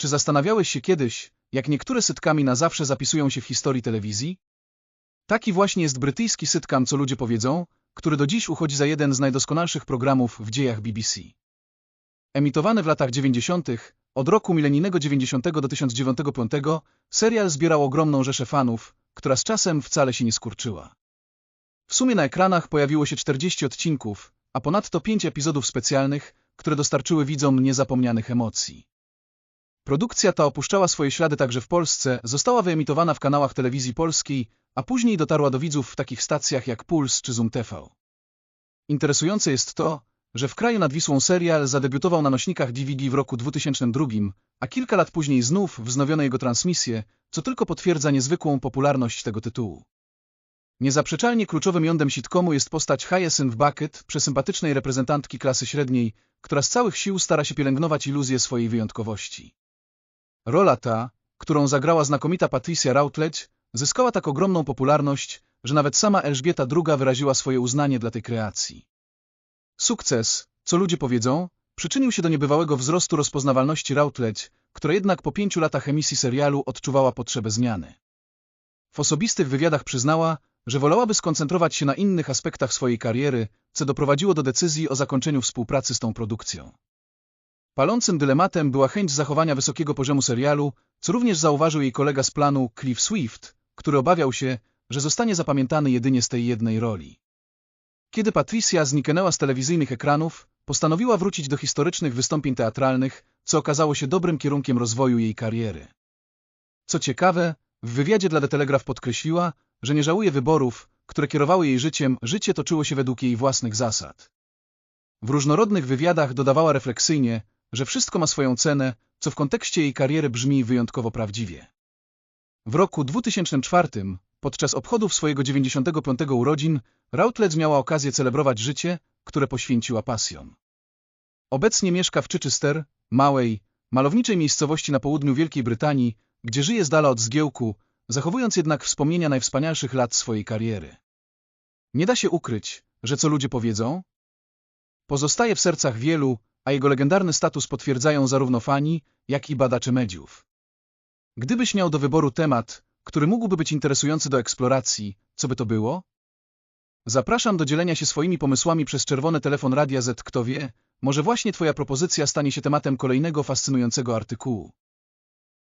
Czy zastanawiałeś się kiedyś, jak niektóre sitcami na zawsze zapisują się w historii telewizji? Taki właśnie jest brytyjski sitcom, co ludzie powiedzą, który do dziś uchodzi za jeden z najdoskonalszych programów w dziejach BBC. Emitowany w latach 90., od roku milenijnego 90 do 1905, serial zbierał ogromną rzeszę fanów, która z czasem wcale się nie skurczyła. W sumie na ekranach pojawiło się 40 odcinków, a ponadto 5 epizodów specjalnych, które dostarczyły widzom niezapomnianych emocji. Produkcja ta opuszczała swoje ślady także w Polsce, została wyemitowana w kanałach telewizji polskiej, a później dotarła do widzów w takich stacjach jak Puls czy Zoom TV. Interesujące jest to, że w kraju nad Wisłą serial zadebiutował na nośnikach DVD w roku 2002, a kilka lat później znów wznowiono jego transmisję, co tylko potwierdza niezwykłą popularność tego tytułu. Niezaprzeczalnie kluczowym jądem sitcomu jest postać Hyacinth Bucket, przesympatycznej reprezentantki klasy średniej, która z całych sił stara się pielęgnować iluzję swojej wyjątkowości. Rola ta, którą zagrała znakomita Patricia Routledge, zyskała tak ogromną popularność, że nawet sama Elżbieta II wyraziła swoje uznanie dla tej kreacji. Sukces, co ludzie powiedzą, przyczynił się do niebywałego wzrostu rozpoznawalności Routledge, która jednak po pięciu latach emisji serialu odczuwała potrzebę zmiany. W osobistych wywiadach przyznała, że wolałaby skoncentrować się na innych aspektach swojej kariery, co doprowadziło do decyzji o zakończeniu współpracy z tą produkcją. Palącym dylematem była chęć zachowania wysokiego poziomu serialu, co również zauważył jej kolega z planu Cliff Swift, który obawiał się, że zostanie zapamiętany jedynie z tej jednej roli. Kiedy Patricia zniknęła z telewizyjnych ekranów, postanowiła wrócić do historycznych wystąpień teatralnych, co okazało się dobrym kierunkiem rozwoju jej kariery. Co ciekawe, w wywiadzie dla The Telegraph podkreśliła, że nie żałuje wyborów, które kierowały jej życiem, życie toczyło się według jej własnych zasad. W różnorodnych wywiadach dodawała refleksyjnie, że wszystko ma swoją cenę, co w kontekście jej kariery brzmi wyjątkowo prawdziwie. W roku 2004, podczas obchodów swojego 95 urodzin, Routledge miała okazję celebrować życie, które poświęciła pasjon. Obecnie mieszka w Chichester, małej, malowniczej miejscowości na południu Wielkiej Brytanii, gdzie żyje z dala od zgiełku, zachowując jednak wspomnienia najwspanialszych lat swojej kariery. Nie da się ukryć, że co ludzie powiedzą? Pozostaje w sercach wielu, a jego legendarny status potwierdzają zarówno fani, jak i badacze mediów. Gdybyś miał do wyboru temat, który mógłby być interesujący do eksploracji, co by to było? Zapraszam do dzielenia się swoimi pomysłami przez czerwony telefon Radia Z. Kto wie, może właśnie Twoja propozycja stanie się tematem kolejnego fascynującego artykułu.